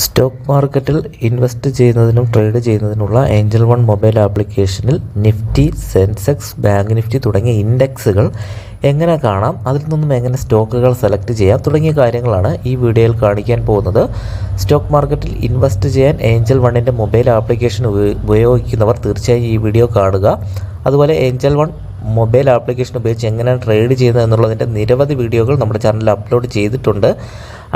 Stock മാർക്കറ്റിൽ invest ചെയ്യുന്നതിനും trade ചെയ്യുന്നതിനുള്ള ഏഞ്ചൽ വൺ മൊബൈൽ ആപ്ലിക്കേഷനിൽ നിഫ്റ്റി സെൻസെക്സ് ബാങ്ക് നിഫ്റ്റി തുടങ്ങിയ ഇൻഡെക്സുകൾ എങ്ങനെ കാണാം അതിൽ നിന്നും എങ്ങനെ സ്റ്റോക്കുകൾ സെലക്ട് ചെയ്യാം തുടങ്ങിയ കാര്യങ്ങളാണ് ഈ വീഡിയോയിൽ കാണിക്കാൻ പോകുന്നത്. സ്റ്റോക്ക് മാർക്കറ്റിൽ ഇൻവെസ്റ്റ് ചെയ്യാൻ ഏഞ്ചൽ വണ്ണിന്റെ മൊബൈൽ ആപ്ലിക്കേഷൻ ഉപയോഗിക്കുന്നവർ തീർച്ചയായും ഈ വീഡിയോ കാണുക. അതുപോലെ ഏഞ്ചൽ വൺ മൊബൈൽ ആപ്ലിക്കേഷൻ ഉപയോഗിച്ച് എങ്ങനെയാണ് ട്രേഡ് ചെയ്യുന്നത് എന്നുള്ളതിന്റെ നിരവധി വീഡിയോകൾ നമ്മുടെ ചാനലിൽ അപ്ലോഡ് ചെയ്തിട്ടുണ്ട്.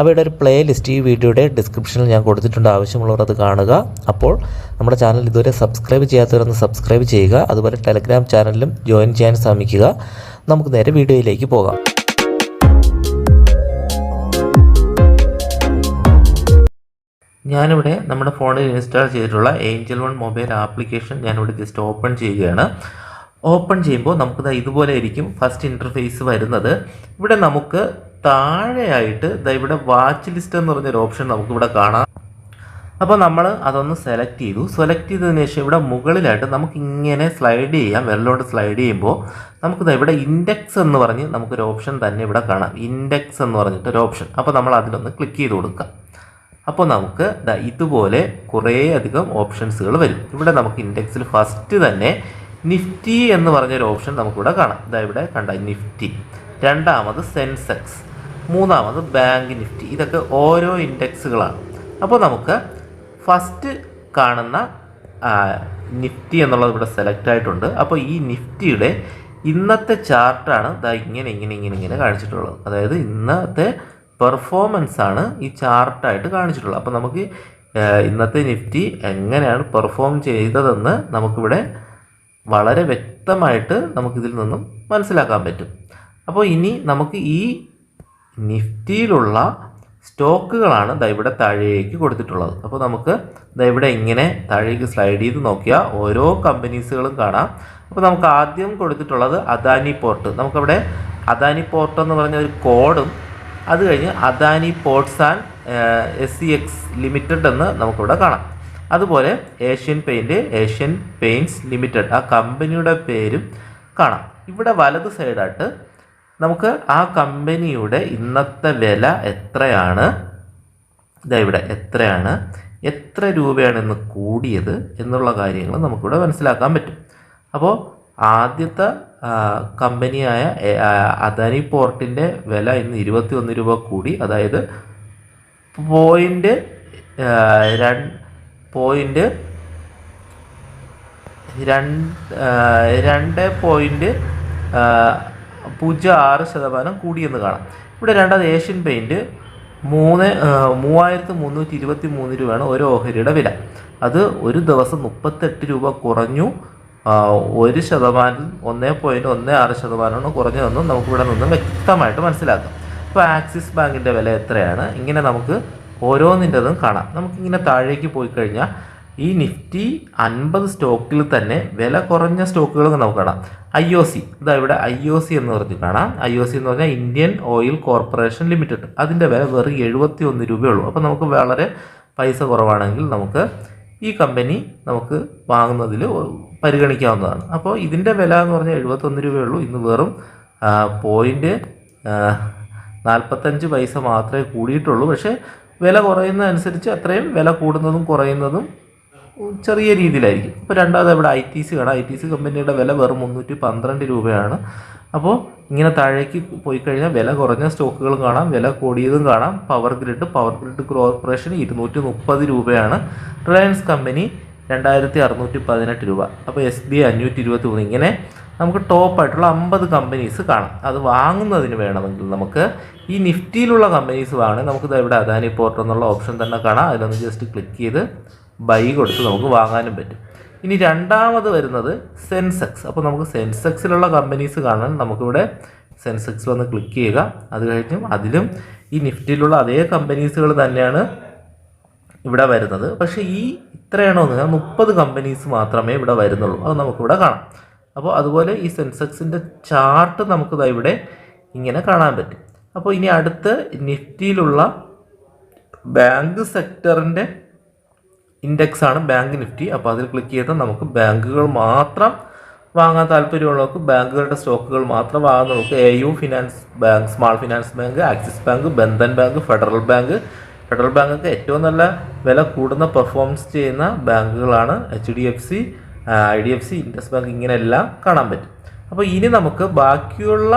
അവയുടെ ഒരു പ്ലേ ലിസ്റ്റ് ഈ വീഡിയോയുടെ ഡിസ്ക്രിപ്ഷനിൽ ഞാൻ കൊടുത്തിട്ടുണ്ട്. ആവശ്യമുള്ളവർ അത് കാണുക. അപ്പോൾ നമ്മുടെ ചാനൽ ഇതുവരെ സബ്സ്ക്രൈബ് ചെയ്യാത്തവരൊന്ന് സബ്സ്ക്രൈബ് ചെയ്യുക. അതുപോലെ ടെലഗ്രാം ചാനലിലും ജോയിൻ ചെയ്യാൻ ശ്രമിക്കുക. നമുക്ക് നേരെ വീഡിയോയിലേക്ക് പോകാം. ഞാനിവിടെ നമ്മുടെ ഫോണിൽ ഇൻസ്റ്റാൾ ചെയ്തിട്ടുള്ള ഏഞ്ചൽ വൺ മൊബൈൽ ആപ്ലിക്കേഷൻ ഞാനിവിടെ ജസ്റ്റ് ഓപ്പൺ ചെയ്യുകയാണ്. ഓപ്പൺ ചെയ്യുമ്പോൾ നമുക്ക് ഇതുപോലെ ആയിരിക്കും ഫസ്റ്റ് ഇന്റർഫേസ് വരുന്നത്. ഇവിടെ നമുക്ക് താഴെയായിട്ട് ദാ ഇവിടെ വാച്ച് ലിസ്റ്റ് എന്ന് പറഞ്ഞൊരു ഓപ്ഷൻ നമുക്കിവിടെ കാണാം. അപ്പോൾ നമ്മൾ അതൊന്ന് സെലക്ട് ചെയ്തു. സെലക്ട് ചെയ്തതിന് ശേഷം ഇവിടെ മുകളിലായിട്ട് നമുക്ക് ഇങ്ങനെ സ്ലൈഡ് ചെയ്യാം. വെള്ളോട്ട് സ്ലൈഡ് ചെയ്യുമ്പോൾ നമുക്ക് ഇവിടെ ഇൻഡെക്സ് എന്ന് പറഞ്ഞ് നമുക്കൊരു ഓപ്ഷൻ തന്നെ ഇവിടെ കാണാം. ഇൻഡെക്സ് എന്ന് പറഞ്ഞിട്ട് ഒരു ഓപ്ഷൻ അപ്പോൾ നമ്മൾ അതിലൊന്ന് ക്ലിക്ക് ചെയ്ത് കൊടുക്കാം അപ്പോൾ നമുക്ക് ഇതുപോലെ കുറേ അധികം ഓപ്ഷൻസുകൾ വരും. ഇവിടെ നമുക്ക് ഇൻഡെക്സിൽ ഫസ്റ്റ് തന്നെ നിഫ്റ്റി എന്ന് പറഞ്ഞൊരു ഓപ്ഷൻ നമുക്കിവിടെ കാണാം. ഇതാ ഇവിടെ കണ്ട നിഫ്റ്റി. രണ്ടാമത് സെൻസെക്സ്. മൂന്നാമത് ബാങ്ക് നിഫ്റ്റി. ഇതൊക്കെ ഓരോ ഇൻഡെക്സുകളാണ്. അപ്പോൾ നമുക്ക് ഫസ്റ്റ് കാണുന്ന നിഫ്റ്റി എന്നുള്ളത് ഇവിടെ സെലക്ട് ആയിട്ടുണ്ട്. അപ്പോൾ ഈ നിഫ്റ്റിയുടെ ഇന്നത്തെ ചാർട്ടാണ് ഇതാ ഇങ്ങനെ ഇങ്ങനെ ഇങ്ങനെ ഇങ്ങനെ കാണിച്ചിട്ടുള്ളത്. അതായത് ഇന്നത്തെ പെർഫോമൻസ് ആണ് ഈ ചാർട്ടായിട്ട് കാണിച്ചിട്ടുള്ളത്. അപ്പോൾ നമുക്ക് ഇന്നത്തെ നിഫ്റ്റി എങ്ങനെയാണ് പെർഫോം ചെയ്തതെന്ന് നമുക്കിവിടെ വളരെ വ്യക്തമായിട്ട് നമുക്കിതിൽ നിന്നും മനസ്സിലാക്കാൻ പറ്റും. അപ്പോൾ ഇനി നമുക്ക് ഈ നിഫ്റ്റിയിലുള്ള സ്റ്റോക്കുകളാണ് ദാ ഇവിടെ താഴേക്ക് കൊടുത്തിട്ടുള്ളത്. അപ്പോൾ നമുക്ക് ദാ ഇവിടെ ഇങ്ങനെ താഴേക്ക് സ്ലൈഡ് ചെയ്ത് നോക്കിയാൽ ഓരോ കമ്പനീസുകളും കാണാം. അപ്പോൾ നമുക്ക് ആദ്യം കൊടുത്തിട്ടുള്ളത് അദാനി പോർട്ട്. നമുക്കവിടെ അദാനി പോർട്ട് എന്ന് പറഞ്ഞ ഒരു കോഡും അത് കഴിഞ്ഞ് Adani ports and S C X limited എന്ന് നമുക്കിവിടെ കാണാം. അതുപോലെ Asian paint Asian paints limited ആ കമ്പനിയുടെ പേരും കാണാം. ഇവിടെ വലത് സൈഡായിട്ട് നമുക്ക് ആ കമ്പനിയുടെ ഇന്നത്തെ വില എത്രയാണ്? ഇതാ ഇവിടെ എത്രയാണ്? എത്ര രൂപയാണ് ഇന്ന് കൂടിയത് എന്നുള്ള കാര്യങ്ങൾ നമുക്കിവിടെ മനസ്സിലാക്കാൻ പറ്റും. അപ്പോൾ ആദ്യത്തെ കമ്പനിയായ അദാനി പോർട്ടിന്റെ വില ഇന്ന് ഇരുപത്തി ഒന്ന് രൂപ കൂടി. അതായത് പോയിന്റ് രണ്ട് പോയിന്റ് രണ്ട് പോയിന്റ് പൂജ്യം ആറ് ശതമാനം കൂടിയെന്ന് കാണാം. ഇവിടെ രണ്ടാമത് ഏഷ്യൻ പെയിന്റ് മൂന്ന് മൂവായിരത്തി മുന്നൂറ്റി ഇരുപത്തി മൂന്ന് രൂപയാണ് ഒരു ഓഹരിയുടെ വില. അത് ഒരു ദിവസം മുപ്പത്തെട്ട് രൂപ കുറഞ്ഞു ഒരു ശതമാനം ഒന്നേ പോയിന്റ് ഒന്ന് ആറ് ശതമാനമാണ് കുറഞ്ഞതെന്നും നമുക്കിവിടെ നിന്ന് വ്യക്തമായിട്ട് മനസ്സിലാക്കാം. ഇപ്പോൾ ആക്സിസ് ബാങ്കിന്റെ വില എത്രയാണ്? ഇങ്ങനെ നമുക്ക് ഓരോന്നിന്റെതും കാണാം. നമുക്കിങ്ങനെ താഴേക്ക് പോയി കഴിഞ്ഞാൽ ഈ നിഫ്റ്റി അൻപത് സ്റ്റോക്കിൽ തന്നെ വില കുറഞ്ഞ സ്റ്റോക്കുകൾ നമുക്ക് കാണാം. I O C. ഇതാ ഇവിടെ ഐ ഒ സി എന്ന് പറഞ്ഞ് കാണാം. ഐ ഒ സി എന്ന് പറഞ്ഞാൽ ഇന്ത്യൻ ഓയിൽ കോർപ്പറേഷൻ ലിമിറ്റഡ്. അതിന്റെ വില വെറും എഴുപത്തി ഒന്ന് രൂപയുള്ളൂ. അപ്പോൾ നമുക്ക് വളരെ പൈസ കുറവാണെങ്കിൽ നമുക്ക് ഈ കമ്പനി നമുക്ക് വാങ്ങുന്നതിൽ പരിഗണിക്കാവുന്നതാണ്. അപ്പോൾ ഇതിന്റെ വില എന്ന് പറഞ്ഞാൽ എഴുപത്തൊന്ന് രൂപയുള്ളൂ. ഇന്ന് വെറും പോയിന്റ് നാൽപ്പത്തഞ്ച് പൈസ മാത്രമേ കൂടിയിട്ടുള്ളൂ. പക്ഷേ വില കുറയുന്നതനുസരിച്ച് അത്രയും വില കൂടുന്നതും കുറയുന്നതും ചെറിയ രീതിയിലായിരിക്കും. ഇപ്പോൾ രണ്ടാമത് ഇവിടെ ഐ ടി സി കാണാം ഐ ടി സി കമ്പനിയുടെ വില വെറും മുന്നൂറ്റി പന്ത്രണ്ട് രൂപയാണ്. അപ്പോൾ ഇങ്ങനെ താഴേക്ക് പോയി കഴിഞ്ഞാൽ വില കുറഞ്ഞ സ്റ്റോക്കുകളും കാണാം വില കൂടിയതും കാണാം. Power grid power grid corporation ഇരുന്നൂറ്റി മുപ്പത് രൂപയാണ്. റിലയൻസ് കമ്പനി രണ്ടായിരത്തി അറുന്നൂറ്റി പതിനെട്ട് രൂപ. അപ്പോൾ എസ് ബി ഐ അഞ്ഞൂറ്റി ഇരുപത്തി മൂന്ന് ഇങ്ങനെ നമുക്ക് ടോപ്പായിട്ടുള്ള അമ്പത് കമ്പനീസ് കാണാം. അത് വാങ്ങുന്നതിന് വേണമെങ്കിൽ നമുക്ക് ഈ നിഫ്റ്റിയിലുള്ള കമ്പനീസ് വാങ്ങണമെങ്കിൽ നമുക്ക് ഇവിടെ അദാനി പോർട്ട് എന്നുള്ള ഓപ്ഷൻ തന്നെ കാണാം. അതിലൊന്ന് ജസ്റ്റ് ക്ലിക്ക് ചെയ്ത് ബൈ കൊടുത്ത് നമുക്ക് വാങ്ങാനും പറ്റും. ഇനി രണ്ടാമത് വരുന്നത് സെൻസെക്സ് അപ്പോൾ നമുക്ക് സെൻസെക്സിലുള്ള കമ്പനീസ് കാണാൻ നമുക്കിവിടെ സെൻസെക്സിൽ ഒന്ന് ക്ലിക്ക് ചെയ്യുക. അത് കഴിഞ്ഞും അതിലും ഈ നിഫ്റ്റിയിലുള്ള അതേ കമ്പനീസുകൾ തന്നെയാണ് ഇവിടെ വരുന്നത്. പക്ഷേ ഈ ഇത്രയാണോ എന്ന് മുപ്പത് കമ്പനീസ് മാത്രമേ ഇവിടെ വരുന്നുള്ളൂ. അത് നമുക്കിവിടെ കാണാം. അപ്പോൾ അതുപോലെ ഈ സെൻസെക്സിന്റെ ചാർട്ട് നമുക്ക് ഇവിടെ ഇങ്ങനെ കാണാൻ പറ്റും. അപ്പോൾ ഇനി അടുത്ത് നിഫ്റ്റിയിലുള്ള ബാങ്ക് സെക്ടറിന്റെ ആണ് ബാങ്ക് നിഫ്റ്റി. അപ്പോൾ അതിൽ ക്ലിക്ക് ചെയ്താൽ നമുക്ക് ബാങ്കുകൾ മാത്രം വാങ്ങാൻ താല്പര്യമുള്ളവർക്ക് ബാങ്കുകളുടെ സ്റ്റോക്കുകൾ മാത്രം വാങ്ങാൻ നമുക്ക് A U finance bank small finance bank Axis bank Bandhan bank Federal bank. Federal ബാങ്കൊക്കെ ഏറ്റവും നല്ല വില കൂടുന്ന പെർഫോമൻസ് ചെയ്യുന്ന ബാങ്കുകളാണ് H D F C I D F C Indus bank ഇങ്ങനെയെല്ലാം കാണാൻ പറ്റും. അപ്പോൾ ഇനി നമുക്ക് ബാക്കിയുള്ള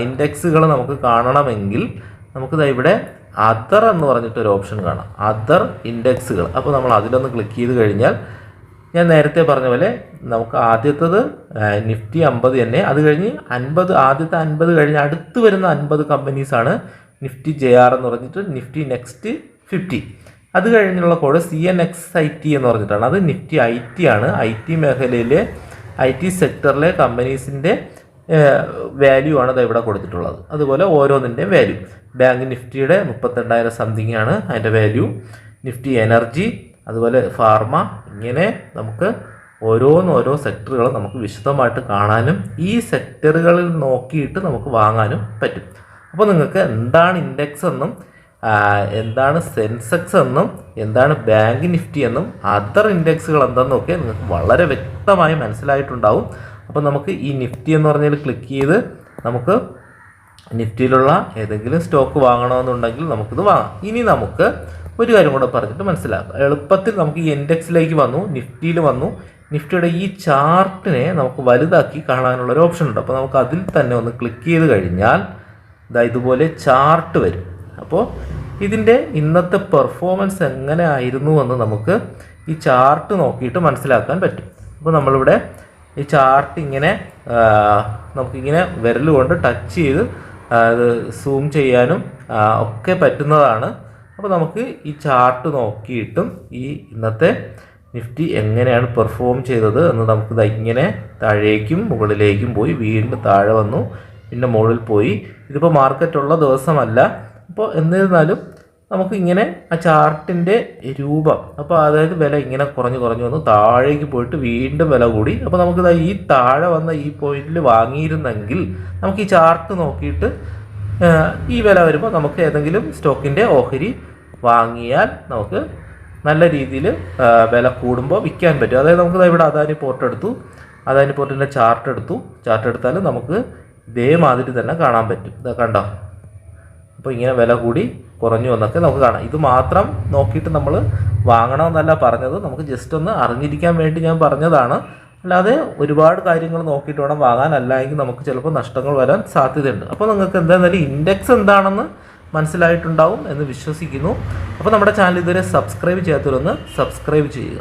ഇൻഡെക്സുകൾ നമുക്ക് കാണണമെങ്കിൽ നമുക്ക് ദാ ഇവിടെ അതർ എന്ന് പറഞ്ഞിട്ടൊരു ഓപ്ഷൻ കാണാം. അതർ ഇൻഡെക്സുകൾ. അപ്പോൾ നമ്മൾ അതിലൊന്ന് ക്ലിക്ക് ചെയ്ത് കഴിഞ്ഞാൽ ഞാൻ നേരത്തെ പറഞ്ഞ പോലെ നമുക്ക് ആദ്യത്തത് നിഫ്റ്റി അമ്പത് തന്നെ. അത് കഴിഞ്ഞ് അൻപത് ആദ്യത്തെ അൻപത് കഴിഞ്ഞ് അടുത്ത് വരുന്ന അൻപത് കമ്പനീസാണ് നിഫ്റ്റി ജെ ആർ എന്ന് പറഞ്ഞിട്ട് നിഫ്റ്റി നെക്സ്റ്റ് ഫിഫ്റ്റി അത് കഴിഞ്ഞുള്ള code C N X I T എന്ന് പറഞ്ഞിട്ടാണ്. അത് നിഫ്റ്റി ഐ ടി ആണ്. ഐ ടി മേഖലയിലെ ഐ ടി സെക്ടറിലെ കമ്പനീസിന്റെ വാല്യൂ ആണ് ഇവിടെ കൊടുത്തിട്ടുള്ളത്. അതുപോലെ ഓരോന്നിന്റെ വാല്യൂ ബാങ്ക് നിഫ്റ്റിയുടെ മുപ്പത്തിരണ്ടായിരം സംതിങ് ആണ് അതിന്റെ വാല്യൂ നിഫ്റ്റി എനർജി അതുപോലെ ഫാർമ ഇങ്ങനെ നമുക്ക് ഓരോന്നോരോ സെക്ടറുകൾ നമുക്ക് വിശദമായിട്ട് കാണാനും ഈ സെക്ടറുകളിൽ നോക്കിയിട്ട് നമുക്ക് വാങ്ങാനും പറ്റും. അപ്പോൾ നിങ്ങൾക്ക് എന്താണ് ഇൻഡെക്സ് എന്നും എന്താണ് സെൻസെക്സ് എന്നും എന്താണ് ബാങ്ക് നിഫ്റ്റി എന്നും അതർ ഇൻഡെക്സുകൾ എന്തെന്നൊക്കെ നിങ്ങൾക്ക് വളരെ വ്യക്തമായി മനസ്സിലായിട്ടുണ്ടാവും. അപ്പോൾ നമുക്ക് ഈ നിഫ്റ്റി എന്ന് പറഞ്ഞാൽ ക്ലിക്ക് ചെയ്ത് നമുക്ക് നിഫ്റ്റിയിലുള്ള ഏതെങ്കിലും സ്റ്റോക്ക് വാങ്ങണമെന്നുണ്ടെങ്കിൽ നമുക്കിത് വാങ്ങാം. ഇനി നമുക്ക് ഒരു കാര്യം കൂടെ പറഞ്ഞിട്ട് മനസ്സിലാക്കാം. എളുപ്പത്തിൽ നമുക്ക് ഈ ഇൻഡെക്സിലേക്ക് വന്നു നിഫ്റ്റിയിൽ വന്നു. നിഫ്റ്റിയുടെ ഈ ചാർട്ടിനെ നമുക്ക് വലുതാക്കി കാണാനുള്ള ഒരു ഓപ്ഷൻ ഉണ്ട് അപ്പോൾ നമുക്ക് അതിൽ തന്നെ ഒന്ന് ക്ലിക്ക് ചെയ്ത് കഴിഞ്ഞാൽ ഇതാ ഇതുപോലെ ചാർട്ട് വരും. അപ്പോൾ ഇതിന്റെ ഇന്നത്തെ പെർഫോമൻസ് എങ്ങനെ ആയിരുന്നു എന്ന് നമുക്ക് ഈ ചാർട്ട് നോക്കിയിട്ട് മനസ്സിലാക്കാൻ പറ്റും. അപ്പോൾ നമ്മളിവിടെ ഈ ചാർട്ട് ഇങ്ങനെ നമുക്കിങ്ങനെ വിരൽ കൊണ്ട് ടച്ച് ചെയ്ത് അത് സൂം ചെയ്യാനും ഒക്കെ പറ്റുന്നതാണ്. അപ്പോൾ നമുക്ക് ഈ ചാർട്ട് നോക്കിയിട്ടും ഈ ഇന്നത്തെ നിഫ്റ്റി എങ്ങനെയാണ് പെർഫോം ചെയ്തത് എന്ന് നമുക്ക് ഇങ്ങനെ താഴേക്കും മുകളിലേക്കും പോയി വീണ്ടും താഴെ വന്നു. പിന്നെ മുകളിൽ പോയി. ഇതിപ്പോൾ മാർക്കറ്റുള്ള ദിവസമല്ല. അപ്പോൾ എന്നിരുന്നാലും നമുക്ക് ഇങ്ങനെ ആ ചാർട്ടിന്റെ രൂപം അപ്പോൾ അതായത് വില ഇങ്ങനെ കുറഞ്ഞ് കുറഞ്ഞ് വന്ന് താഴേക്ക് പോയിട്ട് വീണ്ടും വില കൂടി. അപ്പോൾ നമുക്ക് ദാ ഈ താഴെ വന്ന ഈ പോയിന്റിൽ വാങ്ങിയിരുന്നെങ്കിൽ നമുക്ക് ഈ ചാർട്ട് നോക്കിയിട്ട് ഈ വില വരുമ്പോൾ നമുക്ക് ഏതെങ്കിലും സ്റ്റോക്കിന്റെ ഓഹരി വാങ്ങിയാൽ നമുക്ക് നല്ല രീതിയിൽ വില കൂടുമ്പോൾ വിൽക്കാൻ പറ്റും. അതായത് നമുക്ക് ഇവിടെ അദാനി പോർട്ട് എടുത്തു. അദാനി പോർട്ടിന്റെ ചാർട്ട് എടുത്തു. ചാർട്ട് എടുത്താൽ നമുക്ക് ഇതേമാതിരി തന്നെ കാണാൻ പറ്റും. കണ്ടോ? അപ്പോൾ ഇങ്ങനെ വില കൂടി കുറഞ്ഞു എന്നൊക്കെ നമുക്ക് കാണാം. ഇത് മാത്രം നോക്കിയിട്ട് നമ്മൾ വാങ്ങണമെന്നല്ല പറഞ്ഞത്. നമുക്ക് ജസ്റ്റ് ഒന്ന് അറിഞ്ഞിരിക്കാൻ വേണ്ടി ഞാൻ പറഞ്ഞതാണ്. അല്ലാതെ ഒരുപാട് കാര്യങ്ങൾ നോക്കിയിട്ട് വേണം വാങ്ങാൻ അല്ലെങ്കിൽ നമുക്ക് ചിലപ്പോൾ നഷ്ടങ്ങൾ വരാൻ സാധ്യതയുണ്ട്. അപ്പോൾ നിങ്ങൾക്ക് എന്തായാലും ഇൻഡെക്സ് എന്താണെന്ന് മനസ്സിലായിട്ടുണ്ടാവും എന്ന് വിശ്വസിക്കുന്നു. അപ്പോൾ നമ്മുടെ ചാനൽ ഇതുവരെ സബ്സ്ക്രൈബ് ചെയ്യാത്തവരൊന്ന് സബ്സ്ക്രൈബ് ചെയ്യുക.